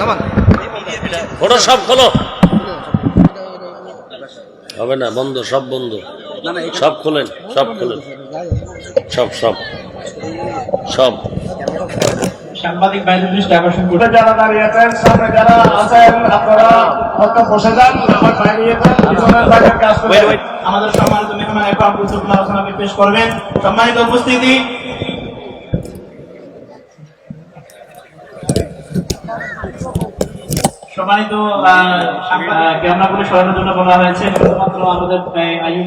নামান। ওটা সব খোলো। হবে না বন্ধ সব বন্ধ। সব খোলেন সব খোলেন। সব সব। সব। সাংবাদিক বাইরের দৃষ্টি আকর্ষণ করতে যারা দাঁড়িয়ে আছেন? সামনে যারা আছেন আপনারা হয়তো বসে যান আমার বাইরে কাজ আমাদের সম্মানিত মেহমান এখন আলোচনা পেশ করবেন। সম্মানিত উপস্থিতি সম্মানিত সরানোর জন্য বলা হয়েছে। শুধুমাত্র আমাদের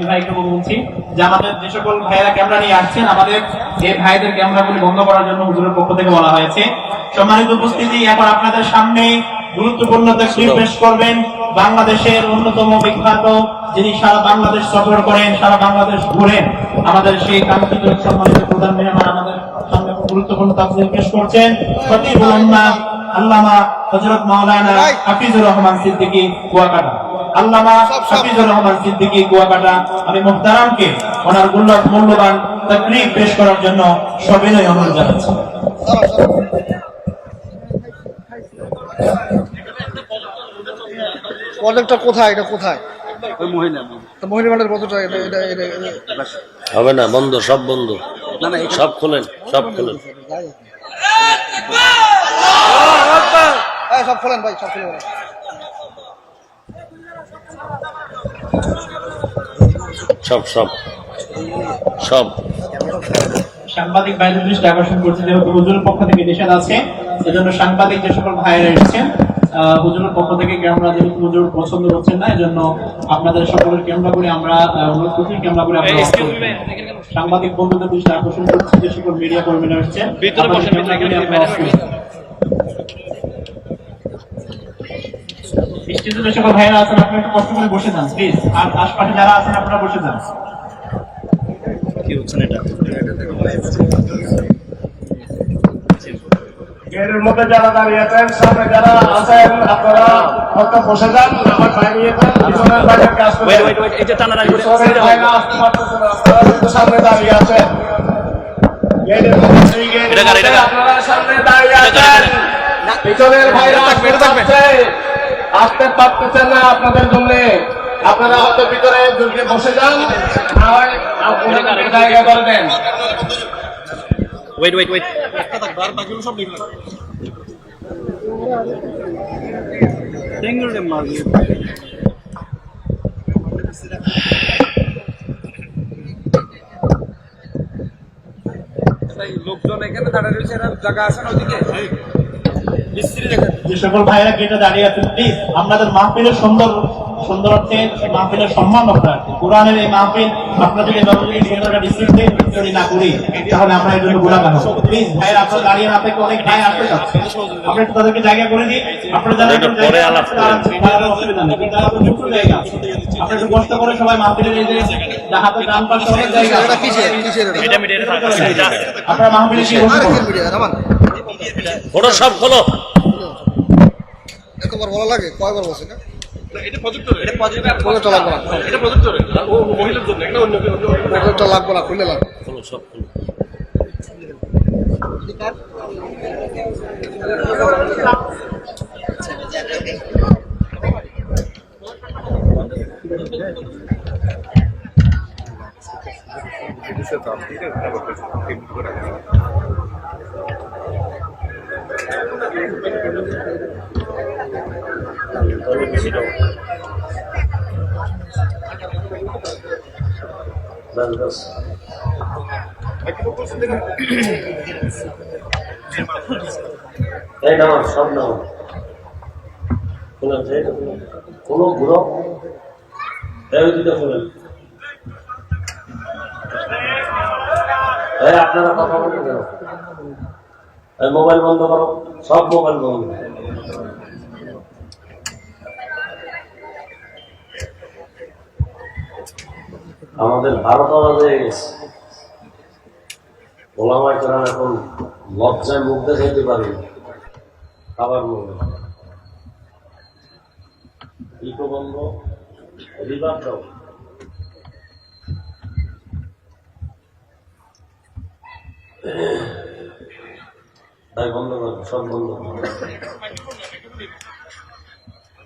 ভাইকে বলছি যে আমাদের যে সকল ভাইয়েরা ক্যামেরা নিয়ে আসছেন, আমাদের এই ভাইদের ক্যামেরাগুলি বন্ধ করার জন্য হুজুরের পক্ষ থেকে বলা হয়েছে। সম্মানিত উপস্থিতি, এখন আপনাদের সামনে গুরুত্বপূর্ণ পেশ করবেন। বাংলাদেশের অন্যতম বিখ্যাত যিনি সারা বাংলাদেশ সফর করেন, সারা বাংলাদেশ ঘুরেন আমাদের সেই কাঙ্ক্ষিত, সম্মানিত প্রধান মেহমান আমাদের সামনে গুরুত্বপূর্ণ তাফসীর পেশ করছেন। খতিবুল আল্লামা হযরত মাওলানা হাফিজুর রহমান সিদ্দিকী কুয়াকাটা। আল্লামা হাফিজুর রহমান সিদ্দিকী কুয়াকাটা। আমি মুহতারামকে ওনার মূল্য- মূল্যবান তাকরীর পেশ করার জন্য সবিনয় অনুরোধ জানাচ্ছি। প্রজেক্টটা কোথায়? এটা কোথায়? হবে না বন্ধ সব বন্ধ। সব খোলেন সব খোলেন হ্যাঁ সব খোলেন ভাই সব খোলেন সব সব সব। সাংবাদিক বাইরের দৃষ্টি আকর্ষণ করছে যেহেতু হুজুরের পক্ষ থেকে নিষেধ আছে সেজন্য সাংবাদিক যে সকল ভাইয়েরা এসেছেন হুজুরের পক্ষ থেকে ক্যামেরা যেহেতু হুজুর পছন্দ করছেন না এজন্য আপনাদের সকলের ক্যামেরা করে আমরা অনুরোধ করছি ক্যামেরা করে সাংবাদিক বন্ধুদের দৃষ্টি আকর্ষণ করছি যে সকল মিডিয়া কর্মীরা এসেছেন ভিতরে আপনাদের বসেন, ক্যামেরা ভিতরে করে আপনারা off ক্যামেরা করবেন। স্টেজে যে সকল ভাইয়েরা আছেন আপনারা একটু কষ্ট করে বসে যান প্লিজ আর আশপাশে যারা আছেন আপনারা বসে যান। গেটের মধ্যে যারা দাঁড়িয়ে আছেন সামনে যারা আছেন আপনারা হয়তো বসে যান আমার বাইরে পিছনের বাইরের কাজ করে সামনে দাঁড়িয়ে আছেন। এটা এটা? আপনারা সামনে দাঁড়িয়ে আছেন। পিছনের ভাইরা পারছে আসতে পারতেছেন না আপনাদের জন্য। আপনারা হয়তো ভিতরে ঢুকে বসে যান না হয় জায়গা করে দেন। Wait wait wait. লোকজন এখানে দাঁড়িয়ে রয়েছে জায়গা আছে না ওদিকে? যে সকল ভাইয়েরা গেটে দাঁড়িয়ে আছেন প্লিজ আপনাদের মাহফিলের সুন্দর সুন্দরার্থে সেই মাহফিলের সম্মান রক্ষার্থে কোরআনের এই মাহফিল আপনারা যদি এভাবে যদি সুন্দর ডিসিপ্লিন যদি না করি। তাহলে আমরা এর জন্য গুণাগান হব। প্লিজ ভাইয়েরা আপনারা দাঁড়িয়ে না থেকে অনেক ভাই আসতে যাচ্ছে। আমরা একটু তাদেরকে জায়গা করে দিই আপনারা যারা একটু পরে জায়গা আলাপ অসুবিধা নেই। কিন্তু আপনারা যুক্ত জায়গা আছে। আপনারা একটু কষ্ট করে সবাই মাহফিলের এই যে হাতে ডান পাশে অনেক জায়গা আপনারা মাহফিলে কি সব খোলো। এতবার বলা লাগে? কয়বার বসে না লাগবে না। খুললে লাগবে। খোলো সব খোলো। তাহলে ব্যাস এই নাও, সব নাও। খুলেন কোনো ঘুরো এই দুটো খুলেন আপনারা কথা বলতে মোবাইল বন্ধ করো, সব মোবাইল বন্ধ। আমাদের ভারত হয়ে গেছে। এখন লজ্জায় মুখ দেখাইতে পারি। খাবার ইকো বন্ধ তাই বন্ধ সব বন্ধ